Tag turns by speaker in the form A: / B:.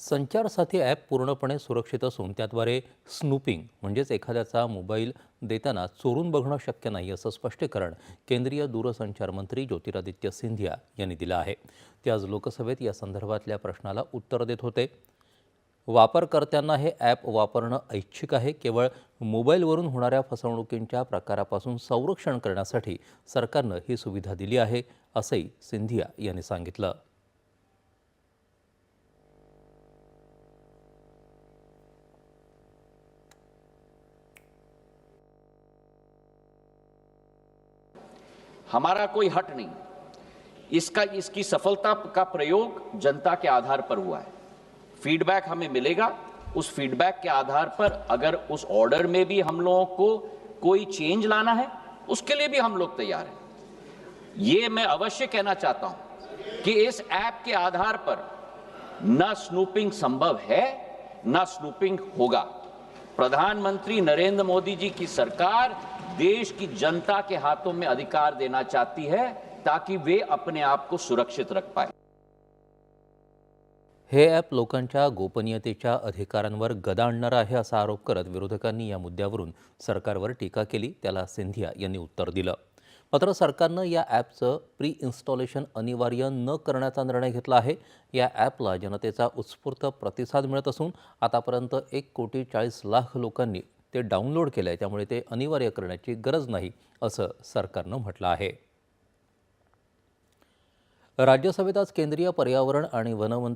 A: संचारसाथी app पूर्णपणे सुरक्षित असून त्याद्वारे स्नूपिंग म्हणजेच एखाद्याचा मोबाईल देताना चोरून बघणं शक्य नाही असं स्पष्टीकरण केंद्रीय दूरसंचार मंत्री ज्योतिरादित्य सिंधिया यांनी दिलं आहे. ते आज लोकसभेत या संदर्भातल्या प्रश्नाला उत्तर देत होते. वापरकर्त्यांना हे ॲप वापरणं ऐच्छिक आहे. केवळ मोबाईलवरून होणाऱ्या फसवणुकींच्या प्रकारापासून संरक्षण करण्यासाठी सरकारनं ही सुविधा दिली आहे असंही सिंधिया यांनी सांगितलं.
B: हमारा कोई हट नहीं। इसका, इसकी सफलता का प्रयोग जनता के आधार पर हुआ है। फीडबैक हमें मिलेगा। उस फीडबैक के आधार पर अगर उस ऑर्डर में भी हम लोगों को कोई चेंज लाना है, उसके लिए भी हम लोग तैयार हैं। ये मैं अवश्य कहना चाहता हूँ कि इस ऐप के आधार पर न स्नूपिंग संभव है, न स्नूपिंग होगा। प्रधानमंत्री नरेंद्र मोदी जी की सरकार देश की जनता के हाथों में अधिकार देना चाहती है ताकि वे अपने आप को सुरक्षित रख पाए।
A: हे ॲप लोकांच्या गोपनीयतेच्या अधिकारांवर गदा आणणारं आहे असा आरोप करत विरोधकांनी या मुद्द्यावरून सरकारवर टीका केली त्याला सिंधिया यांनी उत्तर दिलं. मात्र सरकारनं या ॲपचं प्री इन्स्टॉलेशन अनिवार्य न करण्याचा निर्णय घेतला आहे. या ॲपला जनतेचा उत्स्फूर्त प्रतिसाद मिळत असून आतापर्यंत एक कोटी चाळीस लाख लोकांनी ते डाउनलोड केलं आहे त्यामुळे ते अनिवार्य करण्याची गरज नाही असं सरकारनं म्हटलं आहे. राज्यसभेत आज केंद्रीय पर्यावरण आणि वनमंत्री